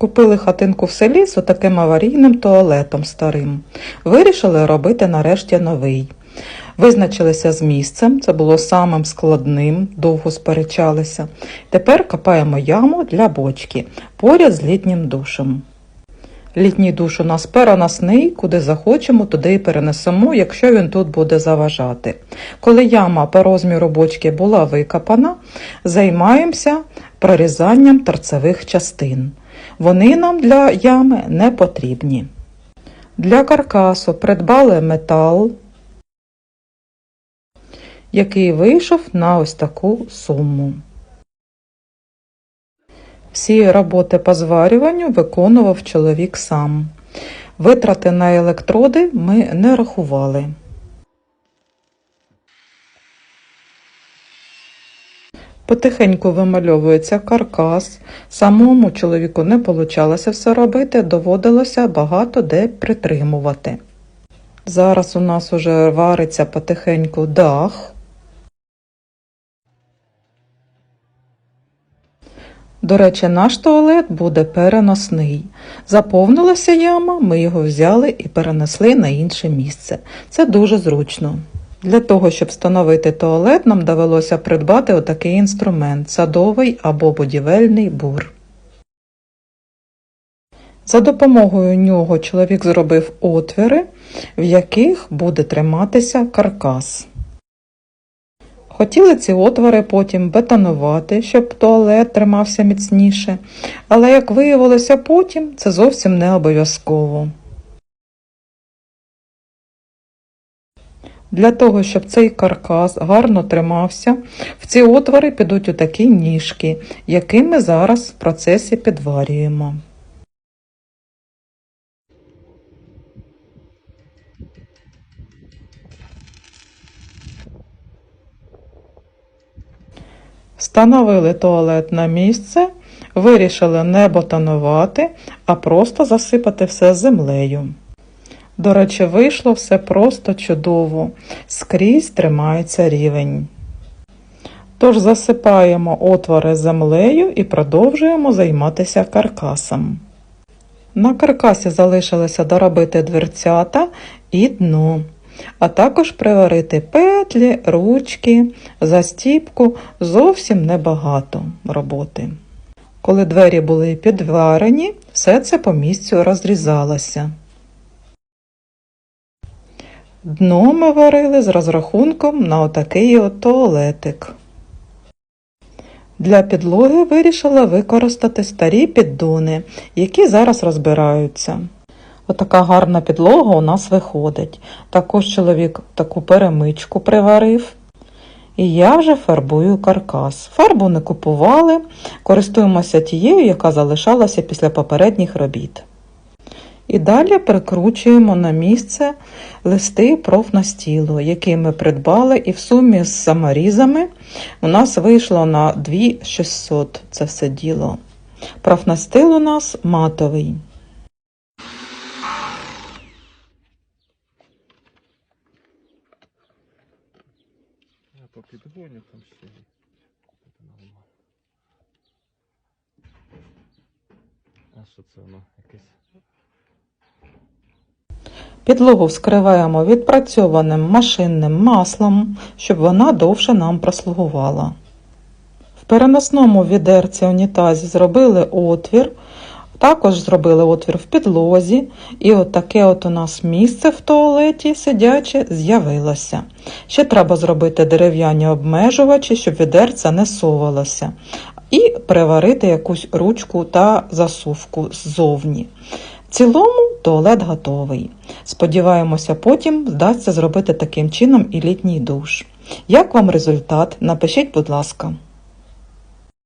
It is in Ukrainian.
Купили хатинку в селі з отаким аварійним туалетом старим. Вирішили робити нарешті новий. Визначилися з місцем, це було самим складним, довго сперечалися. Тепер копаємо яму для бочки поряд з літнім душем. Літній душ у нас переносний, куди захочемо, туди і перенесемо, якщо він тут буде заважати. Коли яма по розміру бочки була викопана, займаємося прорізанням торцевих частин. Вони нам для ями не потрібні. Для каркасу придбали метал, який вийшов на ось таку суму. Всі роботи по зварюванню виконував чоловік сам. Витрати на електроди ми не рахували. Потихеньку вимальовується каркас. Самому чоловіку не получалося все робити, доводилося багато де притримувати. Зараз у нас уже вариться потихеньку дах. До речі, наш туалет буде переносний. Заповнилася яма, ми його взяли і перенесли на інше місце. Це дуже зручно. Для того, щоб встановити туалет, нам довелося придбати отакий інструмент садовий або будівельний бур. За допомогою нього чоловік зробив отвіри, в яких буде триматися каркас. Хотіли ці отвори потім бетонувати, щоб туалет тримався міцніше, але, як виявилося потім, це зовсім не обов'язково. Для того, щоб цей каркас гарно тримався, в ці отвори підуть у такі ніжки, які ми зараз в процесі підварюємо. Встановили туалет на місце, вирішили не бетонувати, а просто засипати все землею. До речі, вийшло все просто чудово, скрізь тримається рівень. Тож засипаємо отвори землею і продовжуємо займатися каркасом. На каркасі залишилося доробити дверцята і дно, а також приварити петлі, ручки, застіпку зовсім небагато роботи. Коли двері були підварені, все це по місцю розрізалося. Дно ми варили з розрахунком на отакий от туалетик. Для підлоги вирішила використати старі піддони, які зараз розбираються. Отака гарна підлога у нас виходить. Також чоловік таку перемичку приварив. І я вже фарбую каркас. Фарбу не купували, користуємося тією, яка залишалася після попередніх робіт. І далі прикручуємо на місце листи профнастілу, які ми придбали, і в сумі з саморізами у нас вийшло на 2600 це все діло. Профнастил у нас матовий. Я по підгоню там ще. А що це воно якесь? Підлогу вскриваємо відпрацьованим машинним маслом, щоб вона довше нам прослугувала. В переносному відерці унітазі зробили отвір, також зробили отвір в підлозі, і от от у нас місце в туалеті сидяче з'явилося. Ще треба зробити дерев'яні обмежувачі, щоб відерця не совалося, і приварити якусь ручку та засувку ззовні. В цілому туалет готовий. Сподіваємося, потім вдасться зробити таким чином і літній душ. Як вам результат? Напишіть, будь ласка.